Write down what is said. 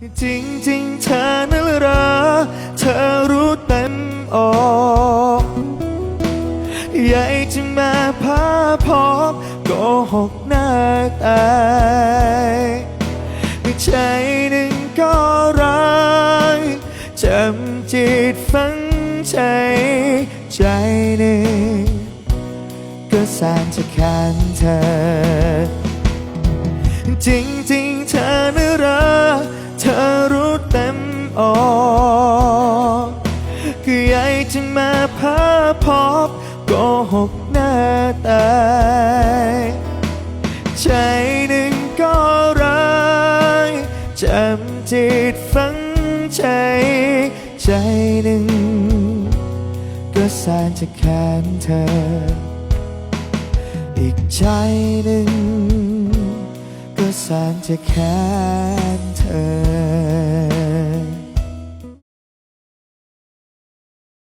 จริงจริงเธอนั้นรักเธอรู้เต็มอกอยากจะมาพาพบโกหกหน้าตายไม่ใจหนึ่งก็รักจำจิตฝังใจ ใจหนึ่งก็สานจะขันเธอ จริงจริง ต็มอกคืออยากจะมาพาพบโกหกหน้าตายใจหนึ่งก็รักจำจิตฝังใจ ใจหนึ่ง ก็สานจะแค้นเธอ อีกใจหนึ่ง ก็แสนจะแค้นเธอ